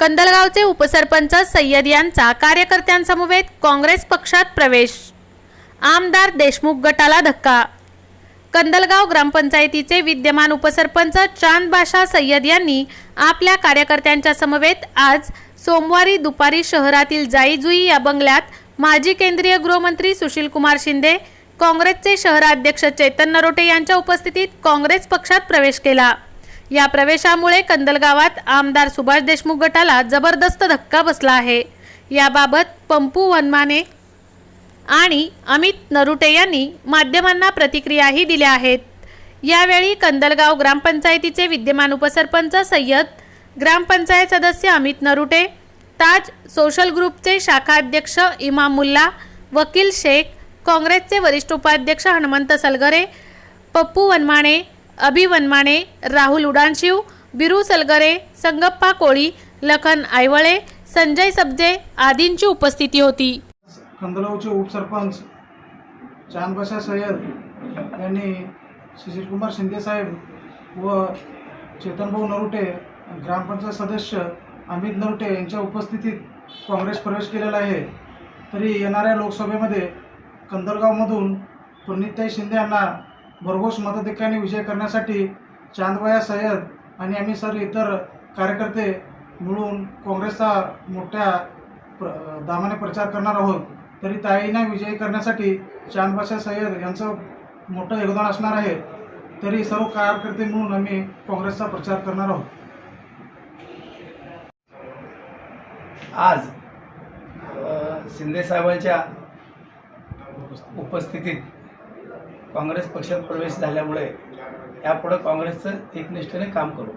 कंदलगावचे उपसरपंच सय्यद यांचा कार्यकर्त्यांसमवेत काँग्रेस पक्षात प्रवेश. आमदार देशमुख गटाला धक्का. कंदलगाव ग्रामपंचायतीचे विद्यमान उपसरपंच चांद बाशा सय्यद यांनी आपल्या कार्यकर्त्यांच्या समवेत आज सोमवारी दुपारी शहरातील जाईजुई या बंगल्यात माजी केंद्रीय गृहमंत्री सुशीलकुमार शिंदे काँग्रेसचे शहराध्यक्ष चैतन्य नरोटे यांच्या उपस्थितीत काँग्रेस पक्षात प्रवेश केला. या प्रवेशामुळे कंदलगावात आमदार सुभाष देशमुख गटाला जबरदस्त धक्का बसला आहे. याबाबत पंपू वनमाने आणि अमित नरुटे यांनी माध्यमांना प्रतिक्रियाही दिल्या आहेत. यावेळी कंदलगाव ग्रामपंचायतीचे विद्यमान उपसरपंच सय्यद ग्रामपंचायत सदस्य अमित नरुटे ताज सोशल ग्रुपचे शाखा अध्यक्ष इमाम मुल्ला वकील शेख काँग्रेसचे वरिष्ठ उपाध्यक्ष हनुमंत सलगरे पप्पू वनमाणे अभि वनमाने राहुल उडानशिव बिरू सलगरे संगप्पा कोळी लखन आयवळे संजय सबजे आदींची उपस्थिती होती. कंदलावचे उपसरपंच चांदबाशा सय्यद यांनी सुशीलकुमार शिंदेसाहेब व चेतनभाऊ नरुटे ग्रामपंचायत सदस्य अमित नरुटे यांच्या उपस्थितीत काँग्रेस प्रवेश केलेला आहे. तरी येणाऱ्या लोकसभेमध्ये कंदलगावमधून पुनीतताई शिंदे यांना भरघोस मताधिक्याने विजय करण्यासाठी चांदबाया सय्यद आणि आम्ही सर इतर कार्यकर्ते मिळून काँग्रेसचा मोठ्या प्र दामाने प्रचार करणार आहोत. तरी ताईंना विजयी करण्यासाठी चांदबाशा सय्यद यांचं मोठं योगदान असणार आहे. तरी सर्व कार्यकर्ते मिळून आम्ही काँग्रेसचा प्रचार करणार आहोत. आज शिंदे साहेबांच्या उपस्थितीत काँग्रेस पक्षात प्रवेश झाल्यामुळे यापुढे काँग्रेसचं एकनिष्ठेने काम करू.